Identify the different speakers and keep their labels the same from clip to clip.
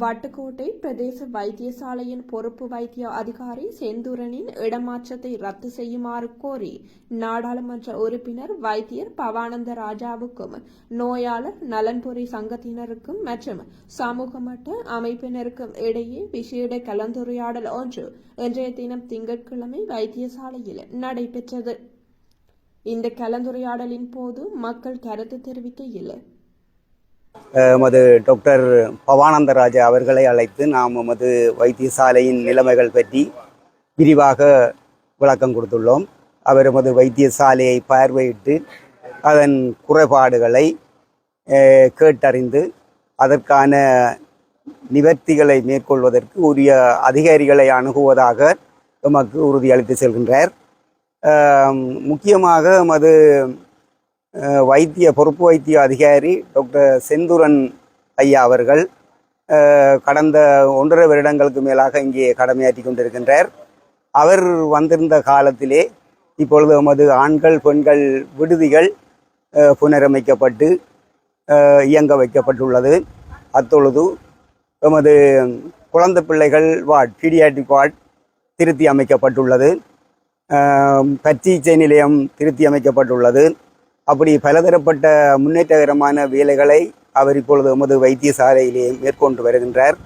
Speaker 1: வட்டுக்கோட்டை பிரதேச வைத்தியசாலையின் பொறுப்பு வைத்திய அதிகாரி செந்தூரனின் இடமாற்றத்தை ரத்து செய்யுமாறு கோரி நாடாளுமன்ற உறுப்பினர் வைத்தியர் பவானந்த ராஜாவுக்கும் நோயாளர் நலன்புரி சங்கத்தினருக்கும் மற்றும் சமூக மட்ட அமைப்பினருக்கும் இடையே விசேட கலந்துரையாடல் ஒன்று இன்றைய தினம் திங்கட்கிழமை வைத்தியசாலையில் நடைபெற்றது. இந்த கலந்துரையாடலின் போது மக்கள் கருத்து தெரிவிக்கையில்
Speaker 2: எமது டாக்டர் பவானந்தராஜா அவர்களை அழைத்து நாம் எமது வைத்தியசாலையின் நிலைமைகள் பற்றி விரிவாக விளக்கம் கொடுத்துள்ளோம். அவர் எமது வைத்தியசாலையை பார்வையிட்டு அதன் குறைபாடுகளை கேட்டறிந்து அதற்கான நிவர்த்திகளை மேற்கொள்வதற்கு உரிய அதிகாரிகளை அணுகுவதாக எமக்கு உறுதியளித்து செல்கின்றார். முக்கியமாக எமது வைத்திய பொறுப்பு வைத்திய அதிகாரி டாக்டர் செந்துரன் ஐயா அவர்கள் கடந்த ஒன்றரை வருடங்களுக்கு மேலாக இங்கே கடமையாற்றி கொண்டிருக்கின்றார். அவர் வந்திருந்த காலத்திலே இப்பொழுது நமது ஆண்கள் பெண்கள் விடுதிகள் புனரமைக்கப்பட்டு இயங்க வைக்கப்பட்டுள்ளது. அத்தொழுது எமது குழந்தை பிள்ளைகள் வார்ட் பீடியாட்டிக் வார்ட் திருத்தி அமைக்கப்பட்டுள்ளது. பச்சீச்சை நிலையம் திருத்தி அமைக்கப்பட்டுள்ளது. அப்படி பலதரப்பட்ட முன்னேற்றகரமான வேலைகளை அவர் இப்பொழுது எமது வைத்தியசாலையிலே மேற்கொண்டு வருகின்றார்.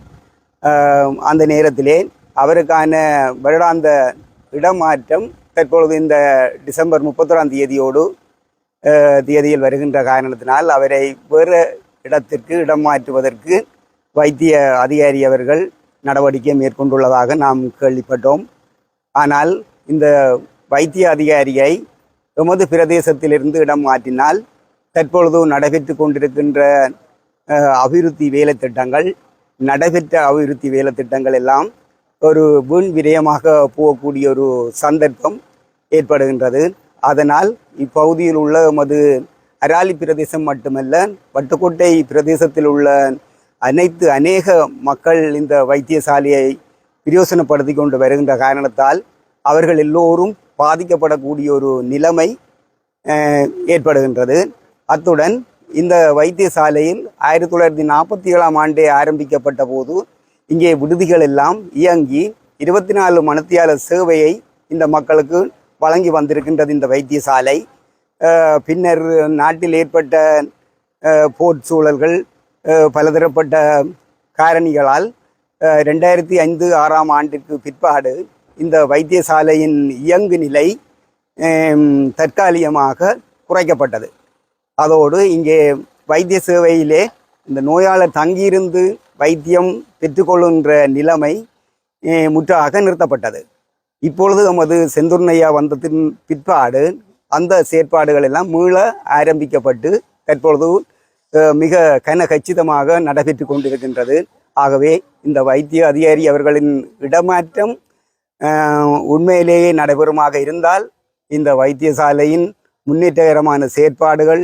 Speaker 2: அந்த நேரத்திலே அவருக்கான வருடாந்த இடமாற்றம் தற்பொழுது இந்த டிசம்பர் முப்பத்தொராம் தேதியோடு தேதியில் வருகின்ற காரணத்தினால் அவரை வேறு இடத்திற்கு இடம் மாற்றுவதற்கு வைத்திய அதிகாரி அவர்கள் நடவடிக்கை மேற்கொண்டுள்ளதாக நாம் கேள்விப்பட்டோம். ஆனால் இந்த வைத்திய அதிகாரியை எமது பிரதேசத்திலிருந்து இடம் மாற்றினால் தற்பொழுது நடைபெற்று கொண்டிருக்கின்ற அபிவிருத்தி வேலை திட்டங்கள் நடைபெற்ற அபிவிருத்தி வேலை திட்டங்கள் எல்லாம் ஒரு வீண் விரயமாக போகக்கூடிய ஒரு சந்தர்ப்பம் ஏற்படுகின்றது. அதனால் இப்பகுதியில் உள்ள எமது அராலி பிரதேசம் மட்டுமல்ல வட்டுக்கோட்டை பிரதேசத்தில் உள்ள அனைத்து அநேக மக்கள் இந்த வைத்தியசாலையை பிரயோசனப்படுத்தி கொண்டு வருகின்ற காரணத்தால் அவர்கள் எல்லோரும் பாதிக்கப்படக்கூடிய ஒரு நிலைமை ஏற்படுகின்றது. அத்துடன் இந்த வைத்தியசாலையில் ஆயிரத்தி தொள்ளாயிரத்தி நாற்பத்தி ஏழாம் ஆண்டே ஆரம்பிக்கப்பட்ட போது இங்கே விடுதிகள் எல்லாம் இயங்கி இருபத்தி நாலு மணத்தியால சேவையை இந்த மக்களுக்கு வழங்கி வந்திருக்கின்றது இந்த வைத்தியசாலை. பின்னர் நாட்டில் ஏற்பட்ட போர் சூழல்கள் பலதரப்பட்ட காரணிகளால் ரெண்டாயிரத்தி ஐந்து ஆறாம் ஆண்டிற்கு பிற்பாடு இந்த வைத்தியசாலையின் இயங்கு நிலை தற்காலிகமாக குறைக்கப்பட்டது. அதோடு இங்கே வைத்திய சேவையிலே இந்த நோயாளர் தங்கியிருந்து வைத்தியம் பெற்றுக்கொள்கின்ற நிலைமை முற்றாக நிறுத்தப்பட்டது. இப்பொழுது நமது செந்துர்ணையா வந்ததின் பிற்பாடு அந்த செயற்பாடுகள் எல்லாம் மீள ஆரம்பிக்கப்பட்டு தற்பொழுது மிக கன கச்சிதமாக நடைபெற்று கொண்டிருக்கின்றது. ஆகவே இந்த வைத்திய அதிகாரி அவர்களின் இடமாற்றம் உண்மையிலேயே நடைபெறுமாக இருந்தால் இந்த வைத்தியசாலையின் முன்னேற்றகரமான செயற்பாடுகள்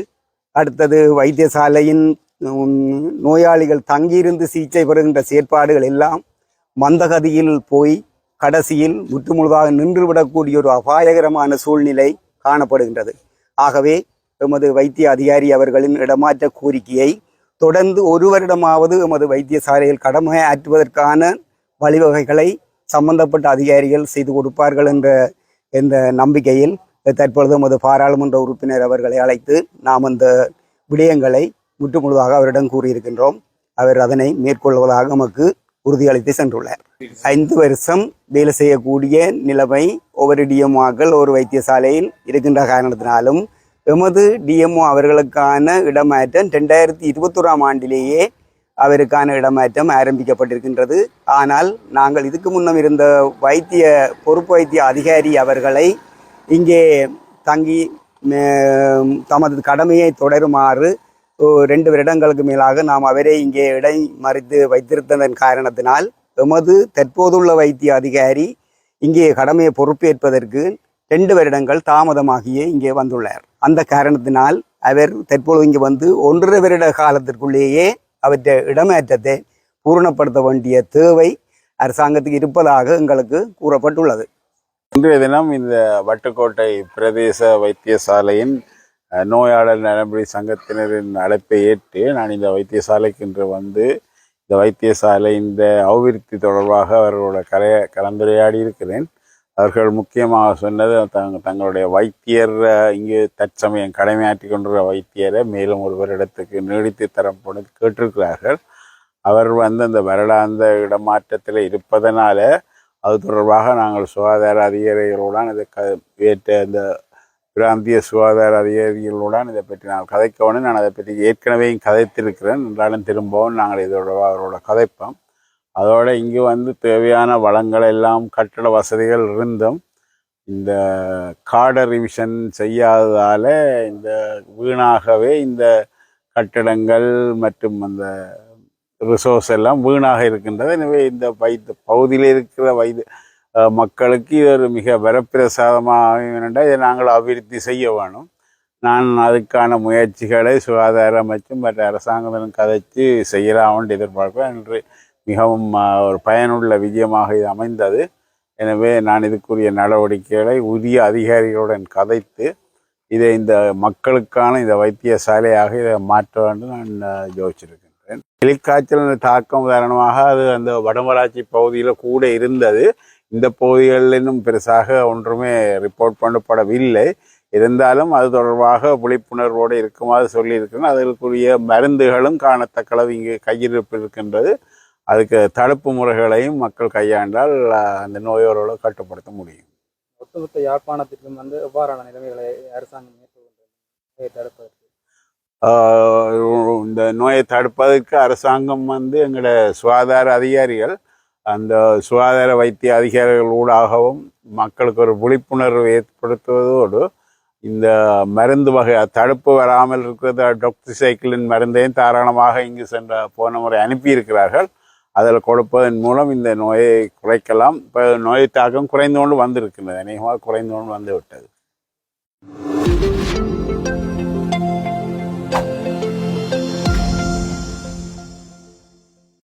Speaker 2: அடுத்தது வைத்தியசாலையின் நோயாளிகள் தங்கியிருந்து சிகிச்சை பெறுகின்ற செயற்பாடுகள் எல்லாம் மந்தகதியில் போய் கடைசியில் முற்றுமுழுதாக நின்றுவிடக்கூடிய ஒரு அபாயகரமான சூழ்நிலை காணப்படுகின்றது. ஆகவே எமது வைத்திய அதிகாரி அவர்களின் இடமாற்ற கோரிக்கையை தொடர்ந்து ஒரு வருடமாவது எமது வைத்தியசாலையில் கடமை ஆற்றுவதற்கான வழிவகைகளை சம்பந்தப்பட்ட அதிகாரிகள் செய்து கொடுப்பார்கள் என்ற என்ற நம்பிக்கையில் தற்பொழுது நமது பாராளுமன்ற உறுப்பினர் அவர்களை அழைத்து நாம் அந்த விடயங்களை முற்றுமுழுதாக அவரிடம் கூறியிருக்கின்றோம். அவர் அதனை மேற்கொள்வதாக நமக்கு உறுதியளித்து சென்றுள்ளார். ஐந்து வருஷம் வேலை செய்யக்கூடிய நிலைமை ஒவ்வொரு டிஎம்ஓக்கள் ஒரு வைத்தியசாலையில் இருக்கின்ற காரணத்தினாலும் எமது டிஎம்ஓ அவர்களுக்கான இடமாற்றம் ரெண்டாயிரத்தி இருபத்தோராம் ஆண்டிலேயே அவருக்கான இடமாற்றம் ஆரம்பிக்கப்பட்டிருக்கின்றது. ஆனால் நாங்கள் இதுக்கு முன்னம் இருந்த வைத்திய பொறுப்பு வைத்திய அதிகாரி அவர்களை இங்கே தங்கி தமது கடமையை தொடருமாறு ரெண்டு வருடங்களுக்கு மேலாக நாம் அவரை இங்கே இடை மறித்து வைத்திருந்ததன் காரணத்தினால் எமது தற்போதுள்ள வைத்திய அதிகாரி இங்கே கடமையை பொறுப்பேற்பதற்கு ரெண்டு வருடங்கள் தாமதமாகியே இங்கே வந்துள்ளார். அந்த காரணத்தினால் அவர் தற்பொழுது இங்கே வந்து ஒன்றரை வருட காலத்திற்குள்ளேயே அவற்றை இடமாற்றத்தை பூரணப்படுத்த வேண்டிய தேவை அரசாங்கத்துக்கு இருப்பதாக எங்களுக்கு கூறப்பட்டுள்ளது.
Speaker 3: இன்றைய தினம் இந்த வட்டுக்கோட்டை பிரதேச வைத்தியசாலையின் நோயாளர் நலன்புரி சங்கத்தினரின் அழைப்பை ஏற்று நான் இந்த வைத்தியசாலைக்கு இன்று வந்து இந்த வைத்தியசாலை இந்த அபிவிருத்தி தொடர்பாக அவர்களோட கலைய கலந்துரையாடி இருக்கிறேன் அவர்கள் முக்கியமாக சொன்னது தங் தங்களுடைய வைத்தியர் இங்கே இங்கு தற்சமயம் கடமையாற்றி கொண்டுள்ள வைத்தியரை மேலும் ஒரு வருடத்துக்கு நீடித்து தரப்படும் கேட்டிருக்கிறார்கள். அவர் வந்து அந்த வருடாந்த இடமாற்றத்தில் இருப்பதனால அது தொடர்பாக நாங்கள் சுகாதார அதிகாரிகளுடன் இதை க ஏற்ற இந்த பிராந்திய சுகாதார அதிகாரிகளுடன் இதை பற்றி நாங்கள் கதைக்கணும் நான் அதை பற்றி ஏற்கனவே கதைத்திருக்கிறேன். என்றாலும் திரும்பவும் நாங்கள் இதோட அவரோட கதைப்போம். அதோடு இங்கே வந்து தேவையான வளங்கள் எல்லாம் கட்டட வசதிகள் இருந்தும் இந்த காடை ரிவிஷன் செய்யாததால் இந்த வீணாகவே இந்த கட்டடங்கள் மற்றும் அந்த ரிசோர்ஸ் எல்லாம் வீணாக இருக்கின்றது. எனவே இந்த வைத்த பகுதியில் இருக்கிற வைத்து மக்களுக்கு இது ஒரு மிக வரப்பிரசாதமாக வேண்டாம் இதை நாங்கள் அபிவிருத்தி செய்ய வேணும். நான் அதுக்கான முயற்சிகளை சுகாதார அமைச்சும் மற்ற அரசாங்கத்திலும் கதைச்சு செய்யலாம் என்று எதிர்பார்க்கிறேன் என்று மிகவும் ஒரு பயனுள்ள விஜயமாக இது அமைந்தது. எனவே நான் இதுக்குரிய நடவடிக்கைகளை உரிய அதிகாரிகளுடன் கதைத்து இதை இந்த மக்களுக்கான இந்த வைத்தியசாலையாக இதை மாற்ற வேண்டும் நான் யோசிச்சிருக்கின்றேன். எலிக்காய்ச்சல் தாக்கம் காரணமாக அது அந்த வடமராட்சி பகுதியில் கூட இருந்தது. இந்த பகுதிகளில் இன்னும் பெருசாக ஒன்றுமே ரிப்போர்ட் பண்ணப்படவில்லை. இருந்தாலும் அது தொடர்பாக விழிப்புணர்வோடு இருக்குமாறு சொல்லியிருக்கிறேன். அதற்குரிய மருந்துகளும் காணத்தக்களவு இங்கே கையிருப்பில் இருக்கின்றது. அதுக்கு தடுப்பு முறைகளையும் மக்கள் கையாண்டால் அந்த நோயோரோடு கட்டுப்படுத்த முடியும்.
Speaker 4: ஒட்டுமொத்த யாழ்ப்பாணத்திற்கும் வந்து எவ்வாறான நிலைமைகளை அரசாங்கம் மேற்கொள்கின்றது? தடுப்பதற்கு
Speaker 3: இந்த நோயை தடுப்பதற்கு அரசாங்கம் வந்து எங்களோட சுகாதார அதிகாரிகள் அந்த சுகாதார வைத்திய அதிகாரிகள் ஊடாகவும் மக்களுக்கு ஒரு விழிப்புணர்வு ஏற்படுத்துவதோடு இந்த மருந்து வகை தடுப்பு வராமல் இருக்கிற டாக்டர் சைக்கிளின் மருந்தையும் தாராளமாக இங்கு சென்ற போன முறை அனுப்பியிருக்கிறார்கள். அதில் கொடுப்பதன் மூலம் இந்த நோயை குறைக்கலாம். இப்போ நோய் தாக்கம் குறைந்து கொண்டு வந்திருக்கின்றது. அநேகமாக குறைந்து கொண்டு வந்து விட்டது.